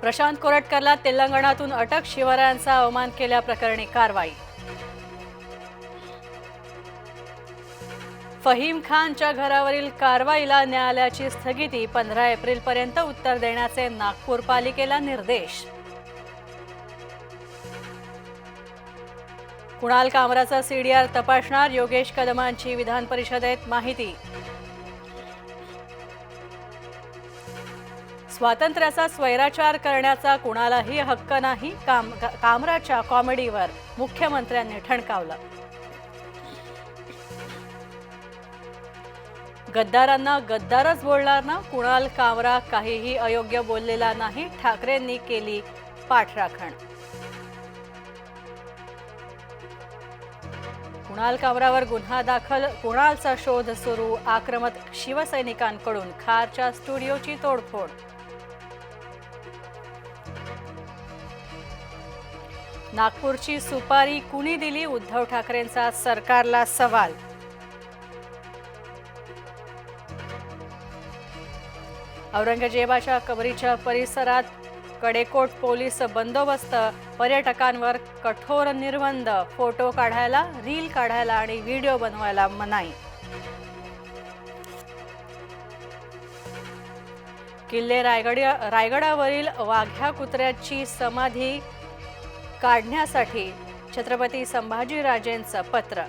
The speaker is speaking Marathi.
प्रशांत कोरटकरला तेलंगणातून अटक शिवरायांचा अवमान केल्याप्रकरणी कारवाई. फहीम खानच्या घरावरील कारवाईला न्यायालयाची स्थगिती पंधरा एप्रिलपर्यंत उत्तर देण्याचे नागपूर पालिकेला निर्देश. कुणाल कामराचा सीडीआर तपासणार? योगेश कदमांची विधान परिषदेत माहिती. स्वातंत्र्याचा स्वैराचार करण्याचा कुणालाही हक्क नाही काम कामराच्या कॉमेडीवर मुख्यमंत्र्यांनी ठणकावलं. गद्दारांना गद्दारच बोलणार ना? कुणाल कामरा काहीही अयोग्य बोललेला नाही ठाकरेंनी केली पाठराखण. कुणाल कामरावर गुन्हा दाखल कुणालचा शोध सुरू आक्रमक शिवसैनिकांकडून खारच्या स्टुडिओची तोडफोड नागपूरची सुपारी कुणी दिली? उद्धव ठाकरेंचा सरकारला सवाल. औरंगजेबाच्या कबरीच्या परिसरात कडेकोट पोलीस बंदोबस्त पर्यटकांवर कठोर निर्बंध फोटो काढायला रील काढायला आणि व्हिडिओ बनवायला मनाई. किल्ले रायगड रायगडावरील वाघ्या कुत्र्याची समाधी काढण्यासाठी छत्रपती संभाजीराजेंचं पत्र.